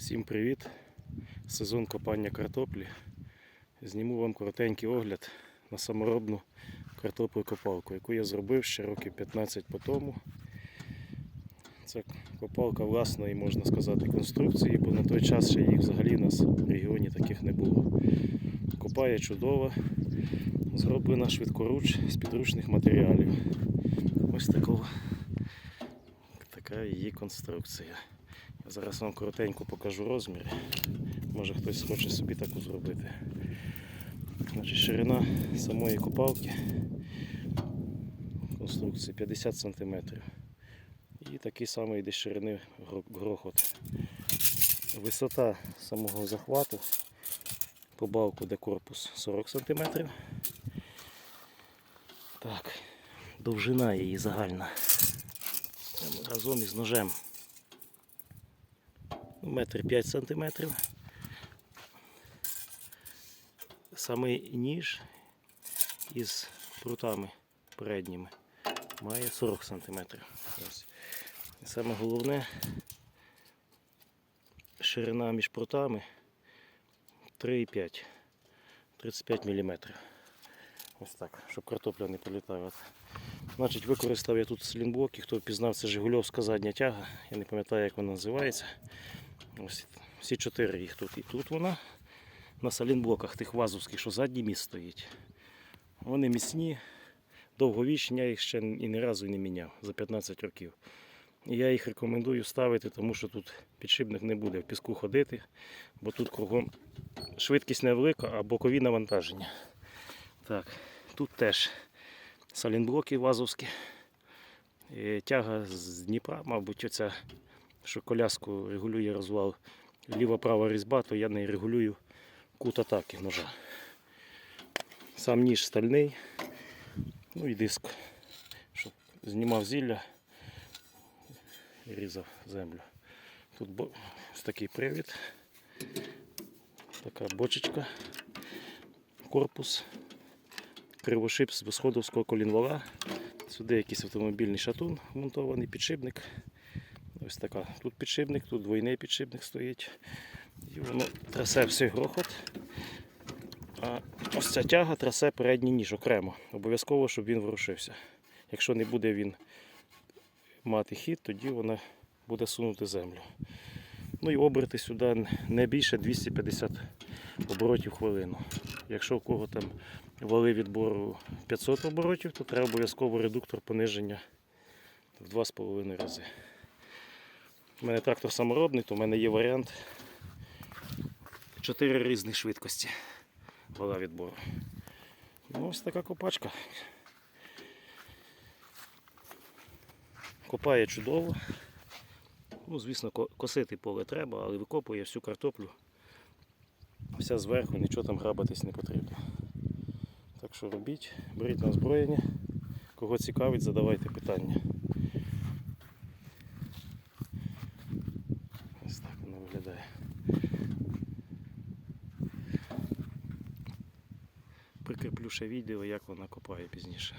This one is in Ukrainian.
Всім привіт! Сезон копання картоплі. Зніму вам коротенький огляд на саморобну картоплю-копалку, яку я зробив ще років 15 по тому. Це копалка власної, можна сказати, конструкції, бо на той час ще їх взагалі в нас в регіоні таких не було. Копає чудово, зроблена швидкоруч з підручних матеріалів. Ось такого, така її конструкція. Зараз вам коротенько покажу розміри. Може хтось хоче собі таку зробити. Значить, ширина самої копалки конструкції 50 см. І такий самий йде ширини грохот. Висота самого захвату по балку, де корпус 40 см. Так, довжина її загальна. Разом із ножем метр 5 сантиметрів. Самий ніж із прутами передніми має 40 сантиметрів. І саме головне ширина між прутами 3,5 35 мм. Ось так, щоб картопля не політала. Значить, використав я тут слінблоки, хто впізнав, це Жигульовська задня тяга. Я не пам'ятаю, як вона називається. Ось всі чотири їх тут. І тут вона на салінблоках тих вазовських, що задній міст стоїть. Вони міцні, довговічні, я їх ще і ні разу не міняв за 15 років. І я їх рекомендую ставити, тому що тут підшипник не буде в піску ходити, бо тут кругом швидкість невелика, а бокові навантаження. Так, тут теж салінблоки вазовські. Е, Тяга з Дніпра, мабуть, оця, що коляску регулює розвал ліва-права різьба, то я не регулюю кут атаки ножа. Сам ніж стальний, ну і диск, щоб знімав зілля і різав землю. Тут ось такий привід, така бочечка, корпус, кривошип з безходовського колінвала. Сюди якийсь автомобільний шатун вмонтований, підшипник. Ось така. Тут підшипник, тут двойний підшипник стоїть. І воно трясе всей грохот. А ось ця тяга трясе передній ніж окремо. Обов'язково, щоб він ворушився. Якщо не буде він мати хід, тоді вона буде сунути землю. Ну і оберти сюди не більше 250 оборотів хвилину. Якщо у кого там вали відбору 500 оборотів, то треба обов'язково редуктор пониження в 2,5 рази. У мене трактор саморобний, то в мене є варіант 4 різних швидкості вала відбору. Ну, ось така копачка. Копає чудово. Ну, звісно, косити поле треба, але викопує всю картоплю. Вся зверху, нічого там грабатись не потрібно. Так що робіть, беріть на озброєння. Кого цікавить, задавайте питання. Ось так воно виглядає. Прикріплю ще відео, як вона копає пізніше.